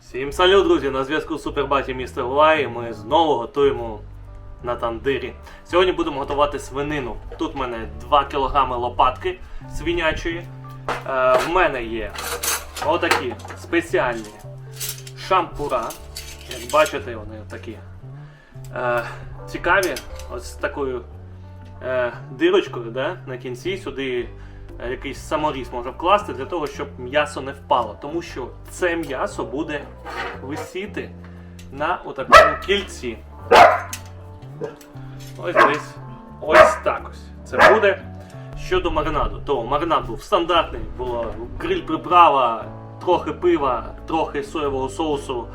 Всім салют, друзі! На зв'язку з Супербаті містер Лай. і Ми знову готуємо на тандирі. Сьогодні будемо готувати свинину. Тут в мене 2 кг лопатки свинячої. Е, в мене є отакі спеціальні шампура. Як бачите, вони такі е, цікаві. Ось з такою е, дирочкою да, на кінці сюди якийсь саморіз можна вкласти для того, щоб м'ясо не впало. Тому що це м'ясо буде висіти на отакому кільці. Ось десь ось так ось. Це буде. Щодо маринаду, то маринад був стандартний, була гриль приправа, трохи пива, трохи соєвого соусу,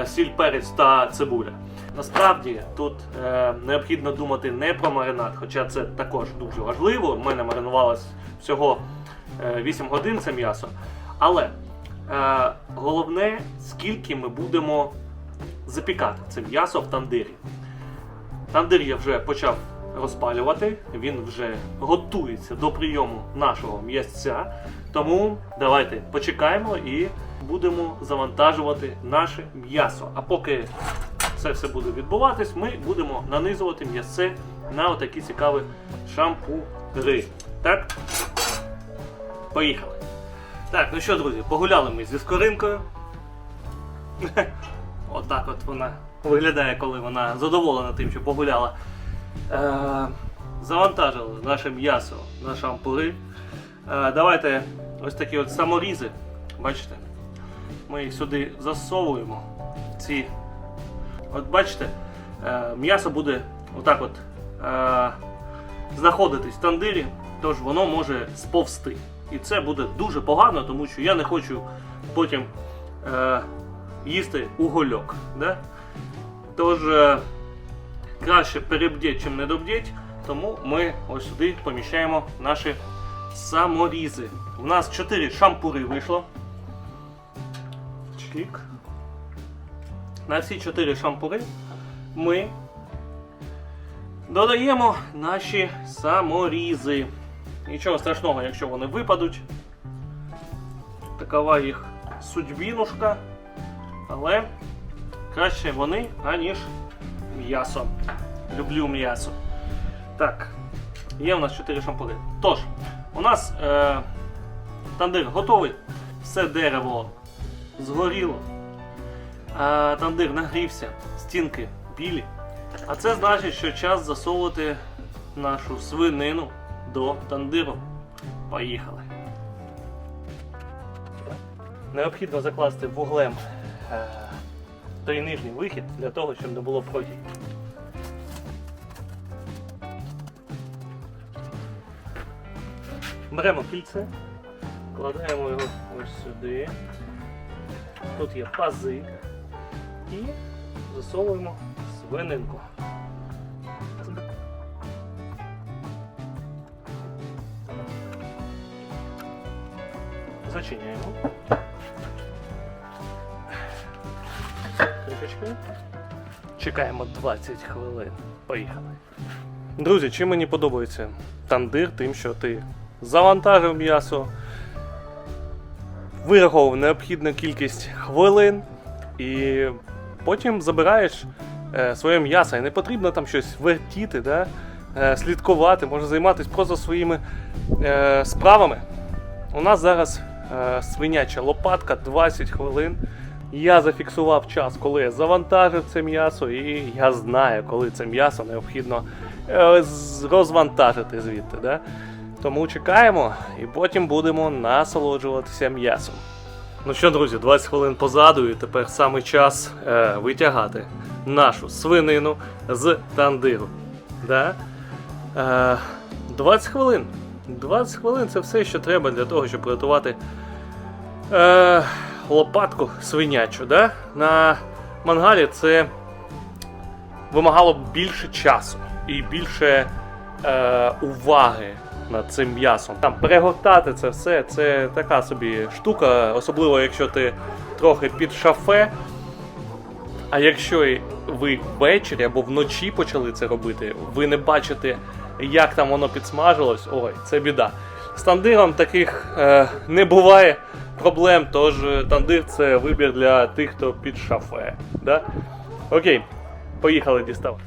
е, сіль, перець та цибуля. Насправді тут е, необхідно думати не про маринад, хоча це також дуже важливо. У мене маринувалось всього е, 8 годин це м'ясо. Але е, головне, скільки ми будемо запікати це м'ясо в тандирі. Тандир я вже почав розпалювати, він вже готується до прийому нашого м'ясця. Тому давайте почекаємо і будемо завантажувати наше м'ясо. А поки це все буде відбуватись, ми будемо нанизувати м'ясце на отакі цікаві шампури. Так? Поїхали. Так, ну що, друзі, погуляли ми зі скоринкою. Отак от вона виглядає, коли вона задоволена тим, що погуляла. Е, завантажили наше м'ясо на шампури. Е, давайте ось такі от саморізи. Бачите? Ми їх сюди засовуємо. Ці. От бачите, е, м'ясо буде отак от е, знаходитись в тандирі, тож воно може сповзти. І це буде дуже погано, тому що я не хочу потім е, їсти угольок. Да? Тож е, краще перебдіть, чим не добдіть, тому ми ось сюди поміщаємо наші саморізи. У нас 4 шампури вийшло. Чик. На всі 4 шампури ми додаємо наші саморізи. Нічого страшного, якщо вони випадуть. Такова їх судьбінушка. Але краще вони, аніж м'ясо. Люблю м'ясо. Так, є у нас 4 шампури. Тож, у нас е, тандир готовий. Все дерево згоріло. Тандир нагрівся, стінки білі. А це значить, що час засовувати нашу свинину до тандиру. Поїхали. Необхідно закласти вуглем е, той нижній вихід для того, щоб не було продій. Беремо кільце, кладаємо його ось сюди. Тут є пази і засовуємо свининку. Зачиняємо. Кришечкою. Чекаємо 20 хвилин. Поїхали. Друзі, чим мені подобається тандир, тим, що ти завантажив м'ясо, вираховував необхідну кількість хвилин і потім забираєш е, своє м'ясо. І не потрібно там щось вертіти, да? е, слідкувати, можна займатися просто своїми е, справами. У нас зараз е, свиняча лопатка 20 хвилин. Я зафіксував час, коли я завантажив це м'ясо, і я знаю, коли це м'ясо необхідно е, розвантажити звідти. Да? Тому чекаємо і потім будемо насолоджуватися м'ясом. Ну що, друзі, 20 хвилин позаду, і тепер саме час е, витягати нашу свинину з тандиру. Да? Е, 20 хвилин. 20 хвилин це все, що треба для того, щоб приготувати е, лопатку свинячу. Да? На мангалі це вимагало більше часу і більше е, уваги над цим м'ясом. Там перегортати це все, це така собі штука, особливо якщо ти трохи під шафе. А якщо ви ввечері або вночі почали це робити, ви не бачите, як там воно підсмажилось, ой, це біда. З тандиром таких е, не буває проблем, тож е, тандир це вибір для тих, хто під шафе. Да? Окей, поїхали діставати.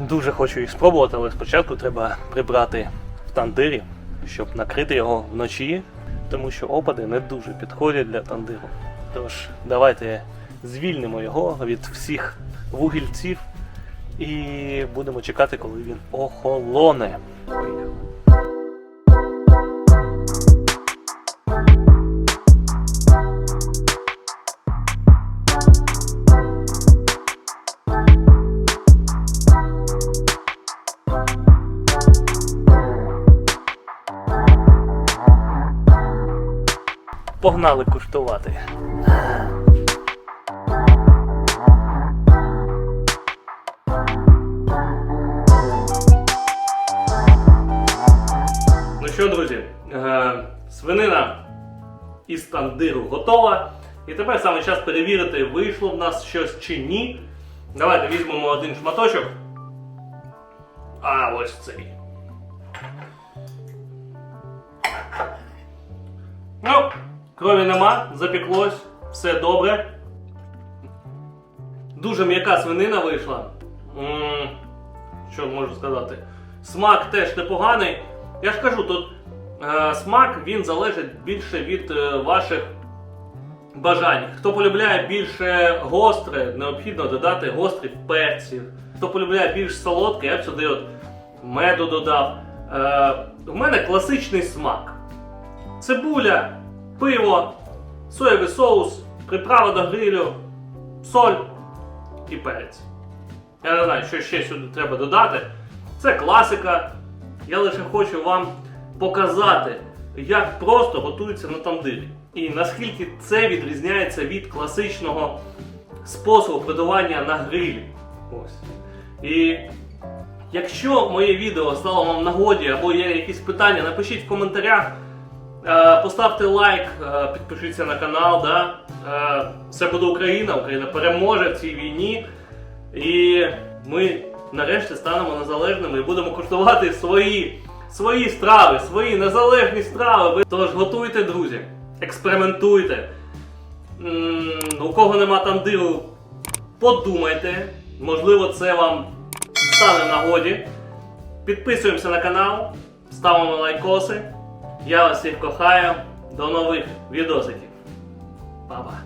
Дуже хочу їх спробувати, але спочатку треба прибрати в тандирі, щоб накрити його вночі, тому що опади не дуже підходять для тандиру. Тож давайте звільнимо його від всіх вугільців і будемо чекати, коли він охолоне. Погнали куштувати. Ну що, друзі, е, свинина із тандиру готова. І тепер саме час перевірити, вийшло в нас щось чи ні. Давайте візьмемо один шматочок. А ось цей. Ну, крові нема, запеклось, все добре. Дуже м'яка свинина вийшла. м що можу сказати? Смак теж непоганий. Я ж кажу, тут е, смак він залежить більше від е, ваших бажань. Хто полюбляє більше гостре, необхідно додати гострих перців. Хто полюбляє більш солодке, я б сюди от меду додав. Е, у мене класичний смак. Цибуля, пиво, соєвий соус, приправа до грилю, соль і перець. Я не знаю, що ще сюди треба додати. Це класика. Я лише хочу вам показати, як просто готується на тандирі. І наскільки це відрізняється від класичного способу приготування на грилі. Ось. І якщо моє відео стало вам нагоді або є якісь питання, напишіть в коментарях. Е, Поставте лайк, е, підпишіться на канал. Да? Е, Все буде Україна, Україна переможе в цій війні. І ми нарешті станемо незалежними і будемо куштувати свої, свої страви, свої незалежні страви. Тож готуйте, друзі, експериментуйте. У кого нема тандиру, подумайте. Можливо, це вам стане в нагоді. Підписуємося на канал, ставимо лайкоси. Я вас всіх кохаю. До нових відосиків. Па-па.